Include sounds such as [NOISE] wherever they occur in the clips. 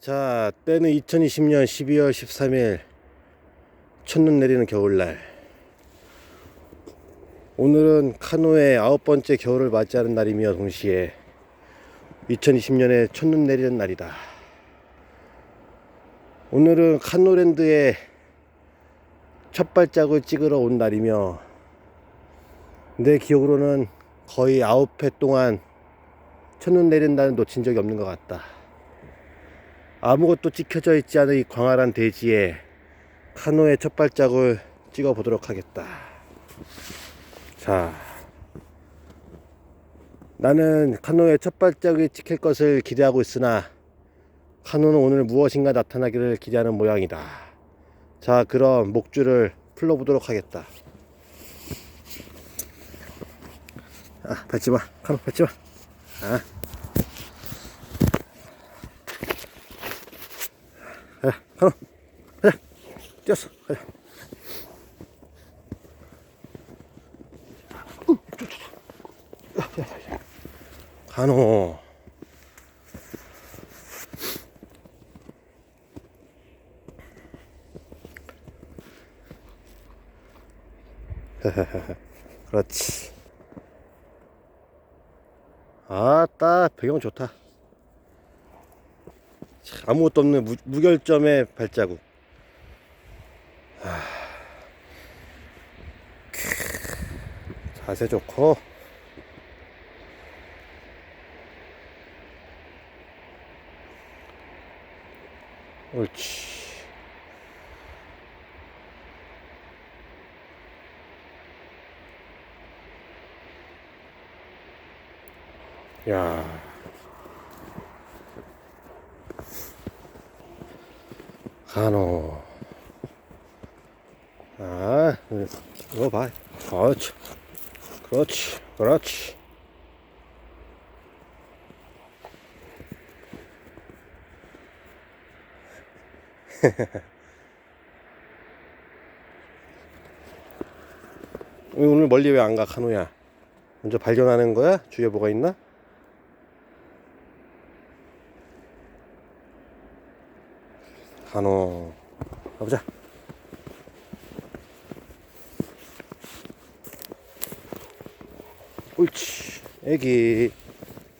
자, 때는 2020년 12월 13일 첫눈 내리는 겨울날. 오늘은 카노의 아홉 번째 겨울을 맞이하는 날이며 동시에 2020년에 첫눈 내리는 날이다. 오늘은 카노랜드에 첫 발짝을 찍으러 온 날이며 내 기억으로는 거의 아홉 회 동안 첫눈 내린다는 놓친 적이 없는 것 같다. 아무것도 찍혀져 있지 않은 이 광활한 대지에 카노의 첫 발짝을 찍어 보도록 하겠다. 자, 나는 카노의 첫 발짝이 찍힐 것을 기대하고 있으나 카노는 오늘 무엇인가 나타나기를 기대하는 모양이다. 자, 그럼 목줄을 풀어보도록 하겠다. 아, 밟지 마. 카노, 밟지 마. 아. 가노. 가자. 뛰었어. 가자. 가노. [LAUGHS] 그렇지. 아따, 배경 좋다. 참, 아무것도 없는 무, 무결점의 발자국. 아. 크, 자세 좋고. 옳지. 야. 간호. 아, 이거 봐. 그렇지. 그렇지. 그렇지. [LAUGHS] 왜 오늘 멀리 왜 안 가, 카노야? 먼저 발견하는 거야? 주위에 뭐가 있나? 간호. 가보자. 옳지. 애기.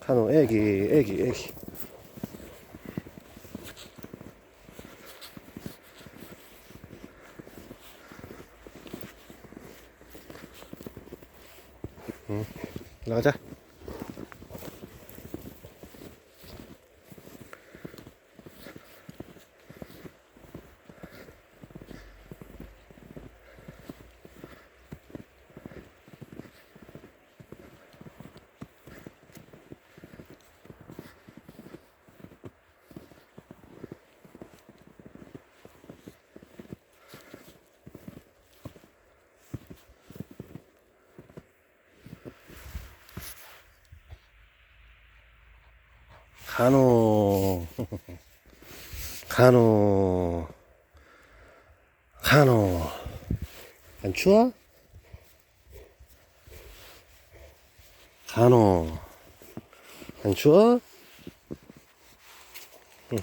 카노, 애기, 애기, 애기. 응. 나가자. 간호 간호 간호 안 추워? 간호 안 추워? [LAUGHS]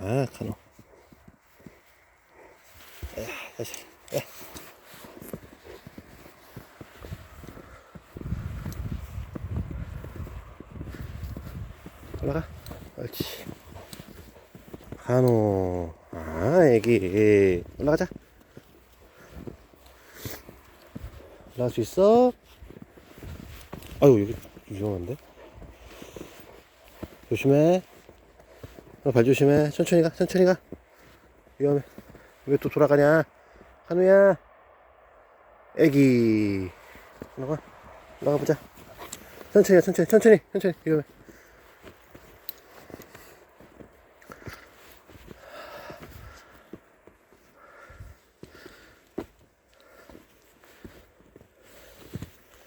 아 간호 야, 다시 야. 올라가. 옳지. 간호. 아, 애기. 올라가자. 올라갈 수 있어? 아유, 여기 위험한데? 조심해. 어, 발 조심해. 천천히 가, 천천히 가. 위험해. 왜 또 돌아가냐? 한우야. 애기. 올라가. 올라가 보자. 천천히 가, 천천히, 천천히, 천천히. 위험해.